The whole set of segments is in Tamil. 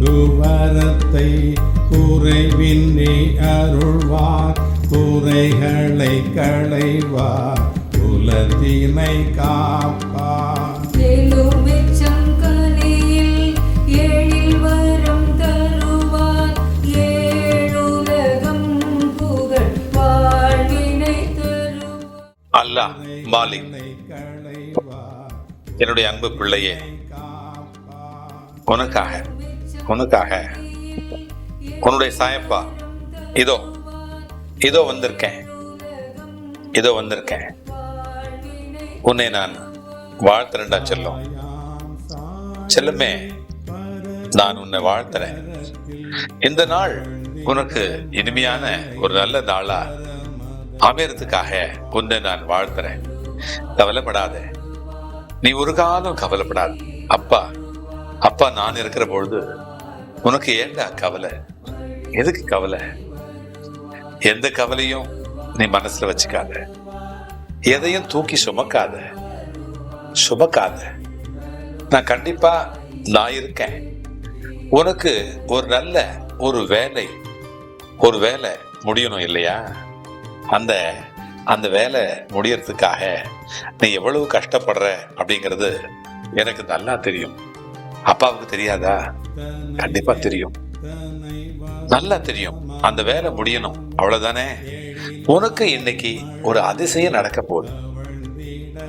குவரத்தை குறைவின்றி அருள்வார். குறைகளை களைவார். குலத்தினை காப்பார். எலுமிச்சம் கனியில் எழில் வரம் தருவார். ஏழுலகம் புகழ் வாழ்வினை தருவார். அல்லாஹ் மாலிக் என்னுடைய அன்பு பிள்ளையே உனக்காக உனக்காக. உன்னுடைய சாயப்பா இதோ இதோ வந்திருக்கேன். இதோ வந்திருக்கேன். உன்னை நான் வாழ்த்துறேன்டா செல்லும். செல்லுமே நான் உன்னை வாழ்த்துறேன். இந்த நாள் உனக்கு இனிமையான ஒரு நல்ல நாளா அமையறதுக்காக உன்னை நான் வாழ்த்துறேன். கவலைப்படாத. நீ ஒரு காலம் கவலைப்படாத. அப்பா அப்பா நான் இருக்கிற பொழுது உனக்கு ஏண்டா கவலை? எதுக்கு கவலை? எந்த கவலையும் நீ மனசுல வச்சுக்காத. எதையும் தூக்கி சுமக்காத. சுமக்காத. நான் கண்டிப்பா நான் இருக்கேன். உனக்கு ஒரு நல்ல ஒரு வேலை ஒரு வேலை முடியணும் இல்லையா? அந்த அந்த வேலை முடியறதுக்காக நீ எவ்வளவு கஷ்டப்படுற அப்படிங்கிறது எனக்கு நல்லா தெரியும். அப்பாவுக்கு தெரியாதா? கண்டிப்பா தெரியும். நல்லா தெரியும். அந்த வேலை முடியணும். அவ்வளவுதானே? உனக்கு இன்னைக்கு ஒரு அதிசயம் நடக்க போகுது.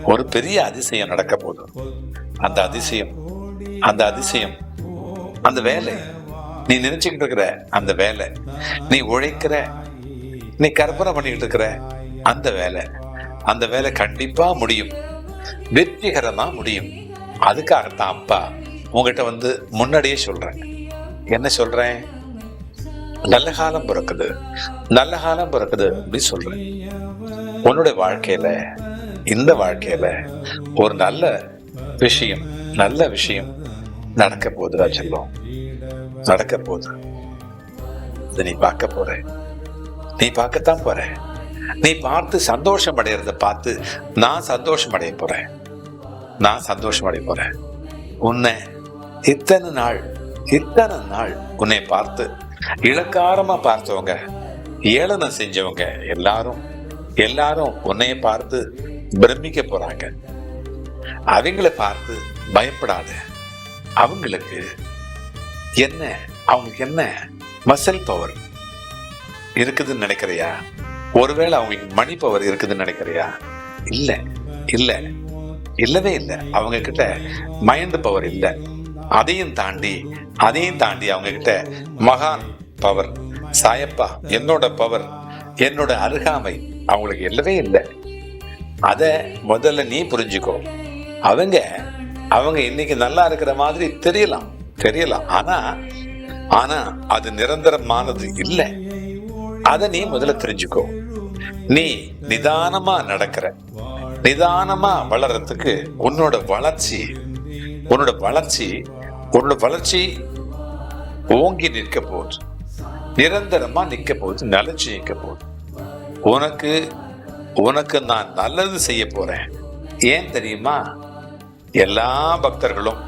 ஒரு பெரிய அதிசயம் நடக்க போகுது. அந்த அதிசயம் அந்த அதிசயம் அந்த வேலை. நீ நினைச்சுக்கிட்டு இருக்கிற அந்த வேலை. நீ உழைக்கிற நீ கற்பனை பண்ணிக்கிட்டு இருக்கிற அந்த வேலை. அந்த வேலை கண்டிப்பா முடியும். வெற்றிகரமா முடியும். அதுக்காகத்தான் அப்பா உங்ககிட்ட வந்து முன்னாடியே சொல்றேன். என்ன சொல்றேன்? நல்ல காலம் பிறக்குது. நல்ல காலம் பிறக்குது அப்படின்னு சொல்றேன். உன்னுடைய வாழ்க்கையில இந்த வாழ்க்கையில ஒரு நல்ல விஷயம் நல்ல விஷயம் நடக்க போகுதுடா செல்லம் நடக்க போகுது. இதை நீ பார்க்க போற. நீ பார்க்கத்தான் போற. நீ பார்த்து சந்தோஷம் அடையிறத பார்த்து நான் சந்தோஷம் அடைய போறேன். நான் சந்தோஷம் அடைய போறேன். உன்னை இத்தனை நாள் இத்தனை நாள் உன்னை பார்த்து இளக்காரமா பார்த்தவங்க ஏளனம் செஞ்சவங்க எல்லாரும் எல்லாரும் உன்னைய பார்த்து பிரமிக்க போறாங்க. அவங்கள பார்த்து பயப்படாத. அவங்களுக்கு என்ன அவங்களுக்கு என்ன மசில் பவர் இருக்குதுன்னு நினைக்கிறியா? ஒருவேளை அவங்களுக்கு மணி பவர் இருக்குதுன்னு நினைக்கிறியா? இல்ல இல்ல இல்லவே இல்லை. அவங்க கிட்ட மைண்ட் பவர் இல்ல. அதையும் தாண்டி அதையும் தாண்டி அவங்க கிட்ட மகான் பவர் சாயப்பா என்னோட பவர் என்னோட அருகாமை அவங்களுக்கு இல்லவே இல்லை. அதை முதல்ல நீ புரிஞ்சுக்கோ. அவங்க அவங்க இன்னைக்கு நல்லா இருக்கிற மாதிரி தெரியலாம் தெரியலாம். ஆனா ஆனா அது நிரந்தரமானது இல்லை. அத நீ முதல்ல தெரிஞ்சுக்கோ. நீ நிதானமா நடக்கிற நிதானமா வளர்றதுக்கு உன்னோட வளர்ச்சி உன்னோட வளர்ச்சி உன்னோட வளர்ச்சி ஓங்கி நிற்க போகுது. நிரந்தரமா நிற்க போகுது நிலைச்சு நிற்க போகுது. உனக்கு உனக்கு நான் நல்லது செய்ய போறேன். ஏன் தெரியுமா? எல்லா பக்தர்களும்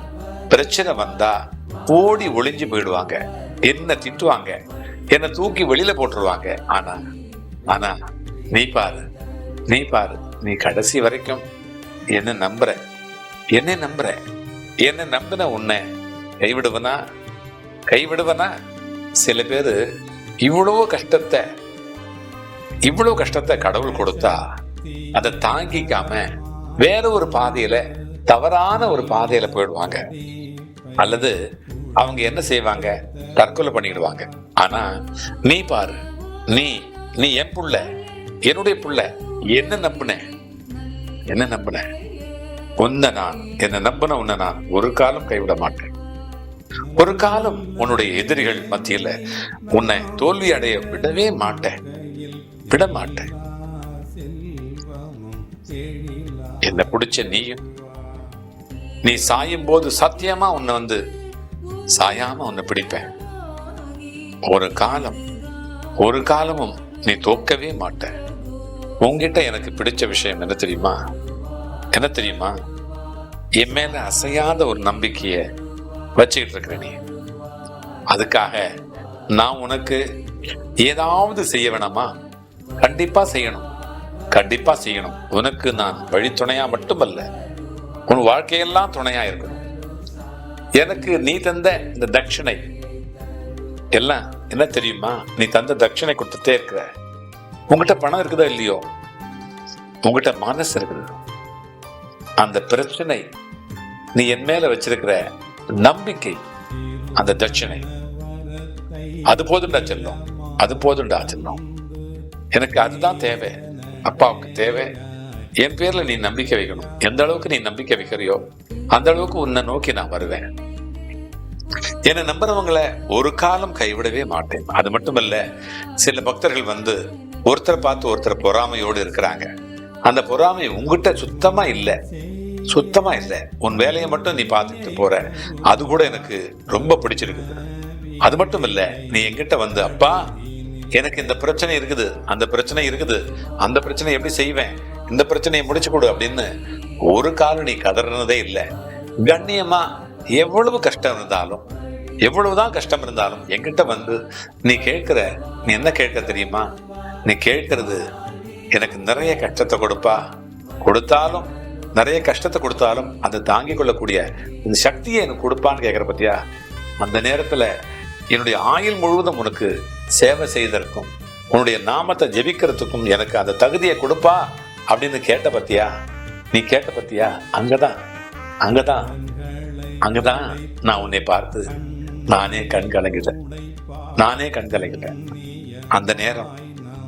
பிரச்சனை வந்தா ஓடி ஒளிஞ்சு போயிடுவாங்க. என்ன திட்டுவாங்க? என்ன தூக்கி வெளியில போட்டுருவாங்க. ஆனா ஆனா நீ பாரு நீ பாரு நீ கடைசி வரைக்கும் என்ன நம்புற என்ன நம்புற. என்ன நம்பின உன்னை கைவிடுவனா? கைவிடுவனா? சில பேரு இவ்வளவு கஷ்டத்தை இவ்வளவு கஷ்டத்தை கடவுள் கொடுத்தா அதை தாங்கிக்காம வேற ஒரு பாதையில தவறான ஒரு பாதையில போயிடுவாங்க. அல்லது அவங்க என்ன செய்வாங்க? தற்கொலை பண்ணிடுவாங்க. ஆனா நீ பாரு நீ நீ என் புள்ள என்னுடைய புள்ள என்ன நம்பின? என்ன நம்பின? உன்னை நான் என்னை நம்பின உன்னை நான் ஒரு காலம் கைவிட மாட்டேன். ஒரு காலம் உன்னுடைய எதிரிகள் மத்தியில உன்னை தோல்வி அடைய விடவே மாட்டேன். விட மாட்டேன். என்ன பிடிச்ச நீயும் நீ சாயும் போது சத்தியமா உன்னை வந்து சாயாம உன்னை பிடிப்பேன். ஒரு காலம் ஒரு காலமும் நீ தோக்கவே மாட்ட உங்ககிட்ட எனக்கு பிடிச்ச விஷயம் என்ன தெரியுமா? என்ன தெரியுமா? என் மேல அசையாத ஒரு நம்பிக்கைய வச்சுக்கிட்டு இருக்கிற நீ. அதுக்காக நான் உனக்கு ஏதாவது செய்ய வேணாமா? கண்டிப்பா செய்யணும். கண்டிப்பா செய்யணும். உனக்கு நான் வழித்துணையா மட்டுமல்ல உன் வாழ்க்கையெல்லாம் துணையா இருக்கணும். எனக்கு நீ தந்த இந்த தட்சிணை எல்லாம் என்ன தெரியுமா? நீ தந்த தட்சிணை கொடுத்துட்டே இருக்கிற. உங்ககிட்ட பணம் இருக்குதா இல்லையோ? உங்ககிட்ட மனசு இருக்குது? அந்த பிரச்சனை நீ என் மேல வச்சிருக்கிற நம்பிக்கை அந்த தட்சிணை. அது போதுண்டா செல்லம். அது போதுண்டா செல்லும். எனக்கு அதுதான் தேவை. அப்பாவுக்கு தேவை. என் பேர்ல நீ நம்பிக்கை வைக்கணும். எந்த அளவுக்கு நீ நம்பிக்கை வைக்கிறியோ அந்த அளவுக்கு உன்னை நோக்கி நான் வருவேன். என்னை நம்புறவங்களை ஒரு காலம் கைவிடவே மாட்டேன். அது மட்டுமல்ல சில பக்தர்கள் வந்து ஒருத்தரை பார்த்து ஒருத்தர் பொறாமையோடு இருக்கிறாங்க. அந்த பொறாமை உங்ககிட்ட சுத்தமா இல்லை. சுத்தமா இல்லை. உன் வேலையை மட்டும் நீ பார்த்துட்டு போற. அது கூட எனக்கு ரொம்ப பிடிச்சிருக்குது அது மட்டும் இல்லை நீ என்கிட்ட வந்து அப்பா எனக்கு இந்த பிரச்சனை இருக்குது. அந்த பிரச்சனை இருக்குது. அந்த பிரச்சனை எப்படி செய்வேன்? இந்த பிரச்சனையை முடிச்சு கொடு அப்படின்னு ஒரு காலம் நீ கதறினதே இல்லை. கண்ணியமா எவ்வளவு கஷ்டம் இருந்தாலும் எவ்வளவுதான் கஷ்டம் இருந்தாலும் என்கிட்ட வந்து நீ கேட்கிற நீ என்ன கேட்க தெரியுமா? நீ கேட்கறது எனக்கு நிறைய கஷ்டத்தை கொடுப்பா. கொடுத்தாலும் நிறைய கஷ்டத்தை கொடுத்தாலும் அதை தாங்கிக் கொள்ளக்கூடிய இந்த சக்தியை எனக்கு கொடுப்பான்னு கேட்குற பத்தியா? அந்த நேரத்தில் என்னுடைய ஆயுள் முழுவதும் உனக்கு சேவை செய்ததற்கும் உன்னுடைய நாமத்தை ஜெபிக்கிறதுக்கும் எனக்கு அந்த தகுதியை கொடுப்பா அப்படின்னு கேட்ட பத்தியா? நீ கேட்ட பத்தியா? அங்கதான் அங்கதான் அங்கதான் நான் உன்னை பார்த்து நானே கண் கலங்கிட்டேன். நானே கண் கலங்கிட்டேன். அந்த நேரம்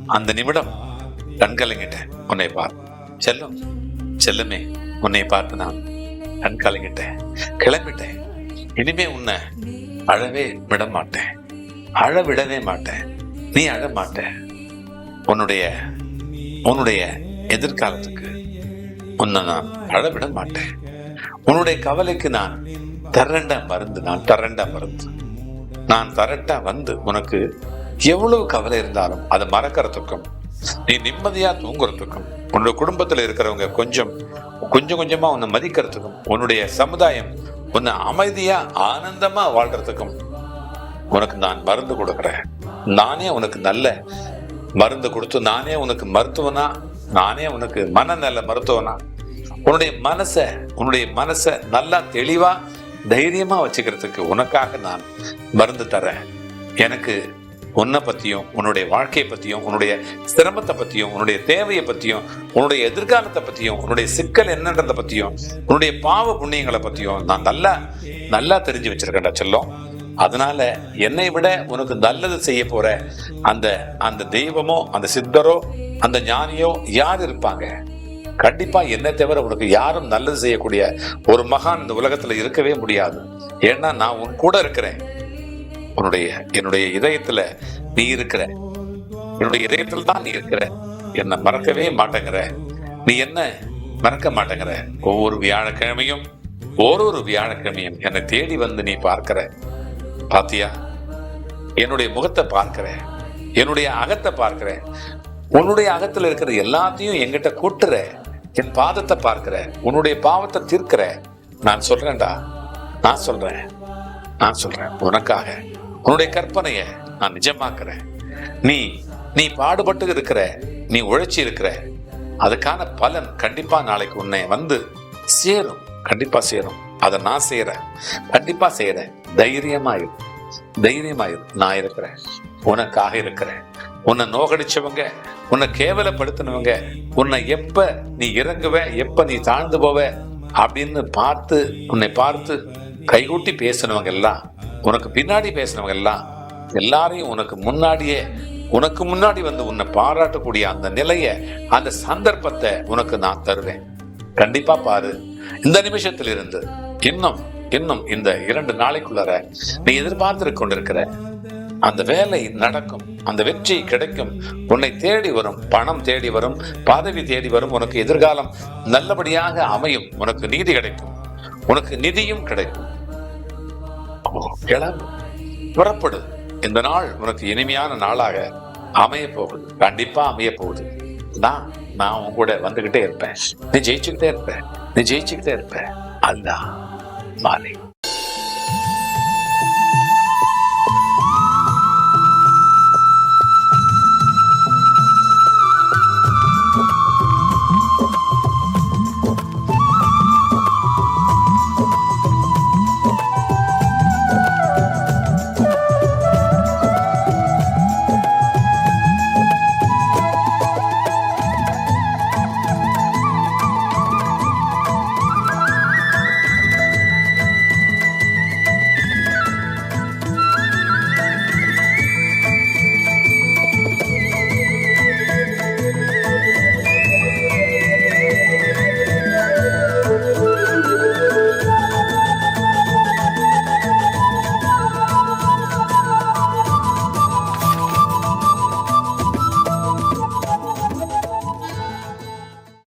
அந்த நிமிடம் கண்கலங்கிட்டேன் உன்னை பார். செல்லும் செல்லுமே உன்னை பார்த்து நான் கண் கலங்கிட்டேன் கிளம்பிட்டேன். இனிமே உன்னை அழவே விட மாட்டேன் அழ விடவே மாட்டேன். நீ அழ மாட்ட உன்னுடைய உன்னுடைய எதிர்காலத்துக்கு உன்னை நான் அழ விட மாட்டேன் உன்னுடைய கவலைக்கு நான் தரண்டா மருந்து நான் தரண்டா மருந்து. நான் தரட்டா வந்து உனக்கு எவ்வளவு கவலை இருந்தாலும் அதை மறக்கறதுக்கும் நீ நிம்மதியா தூங்குறதுக்கும் உன்னோட குடும்பத்துல இருக்கிறவங்க கொஞ்சம் கொஞ்சம் கொஞ்சமா உன்னை மதிக்கிறதுக்கும் உன்னுடைய சமுதாயம் உன்னை அமைதியா ஆனந்தமா வாழ்றதுக்கும் உனக்கு நான் மருந்து கொடுக்குறேன். நானே உனக்கு நல்ல மருந்து கொடுத்து நானே உனக்கு மருத்துவனா நானே உனக்கு மனநல மருத்துவனா. உன்னுடைய மனசை உன்னுடைய மனசை நல்லா தெளிவா தைரியமா வச்சுக்கிறதுக்கு உனக்காக நான் மருந்து தரேன். எனக்கு உன்னை பற்றியும் உன்னுடைய வாழ்க்கையை பற்றியும் உன்னுடைய சிரமத்தை பற்றியும் உன்னுடைய தேவையை பற்றியும் உன்னுடைய எதிர்காலத்தை பற்றியும் உன்னுடைய சிக்கல் என்னன்றதை பற்றியும் உன்னுடைய பாவ புண்ணியங்களை பற்றியும் நான் நல்லா நல்லா தெரிஞ்சு வச்சிருக்கேன்டா செல்லம். அதனால என்னை விட உனக்கு நல்லது செய்ய போற அந்த அந்த தெய்வமோ அந்த சித்தரோ அந்த ஞானியோ யார் இருப்பாங்க? கண்டிப்பா என்னை தவிர உனக்கு யாரும் நல்லது செய்யக்கூடிய ஒரு மகான் இந்த உலகத்துல இருக்கவே முடியாது. ஏன்னா நான் உன் கூட இருக்கிறேன். உன்னுடைய என்னுடைய இதயத்துல நீ இருக்கிற. என்னுடைய இதயத்துல தான் நீ இருக்கிற. என்னை மறக்கவே மாட்டேங்கிற. நீ என்ன மறக்க மாட்டேங்கிற? ஒவ்வொரு வியாழக்கிழமையும் ஒரு ஒரு வியாழக்கிழமையும் என்னை தேடி வந்து நீ பார்க்கிற. பாத்தியா? என்னுடைய முகத்தை பார்க்கிற. என்னுடைய அகத்தை பார்க்கிற. உன்னுடைய அகத்துல இருக்கிற எல்லாத்தையும் என்கிட்ட கூட்டுற. என் பாதத்தை பார்க்கிற. உன்னுடைய பாவத்தை தீர்க்கிற. நான் சொல்றேன்டா. நான் சொல்றேன். நான் சொல்றேன். உனக்காக. உன்னுடைய கற்பனையை நான் நிஜமாக்குறேன். நீ நீ பாடுபட்டு இருக்கிற நீ உழைச்சி இருக்கிற அதுக்கான பலன் கண்டிப்பா நாளைக்கு உன்னை வந்து சேரும். கண்டிப்பா சேரும். அதை நான் செய்யறேன் கண்டிப்பா செய்யறேன் தைரியமாயிரு தைரியமாயிரு நான் இருக்கிறேன். உனக்காக இருக்கிறேன். உன்னை நோகடிச்சவங்க உன்னை கேவலப்படுத்தினவங்க உன்னை எப்ப நீ இறங்குவ எப்ப நீ தாழ்ந்து போவ அப்படின்னு பார்த்து உன்னை பார்த்து கைகூட்டி பேசினவங்க எல்லாம் உனக்கு பின்னாடி பேசினவங்க எல்லாம் எல்லாரையும் உனக்கு முன்னாடியே உனக்கு முன்னாடி வந்து உன்னை பாராட்டக்கூடிய அந்த நிலைய அந்த சந்தர்ப்பத்தை உனக்கு நான் தருவேன். கண்டிப்பா பாரு. இந்த நிமிஷத்தில் இருந்து இன்னும் இன்னும் இந்த இரண்டு நாளைக்குள்ளார நீ எதிர்பார்த்து கொண்டிருக்கிற அந்த வேலை நடக்கும் அந்த வெற்றி கிடைக்கும். உன்னை தேடி வரும் பணம் தேடி வரும் பதவி தேடி வரும். உனக்கு எதிர்காலம் நல்லபடியாக அமையும். உனக்கு நீதி கிடைக்கும். உனக்கு நிதியும் கிடைக்கும். கிளம்பு. புறப்படு. இந்த நாள் உனக்கு இனிமையான நாளாக அமைய போகுது கண்டிப்பா அமைய போகுது நான் நான் உன் கூட வந்துகிட்டே இருப்பேன். நீ ஜெயிச்சுக்கிட்டே இருப்ப. நீ ஜெயிச்சுக்கிட்டே இருப்ப. அல்லா மாலிக்.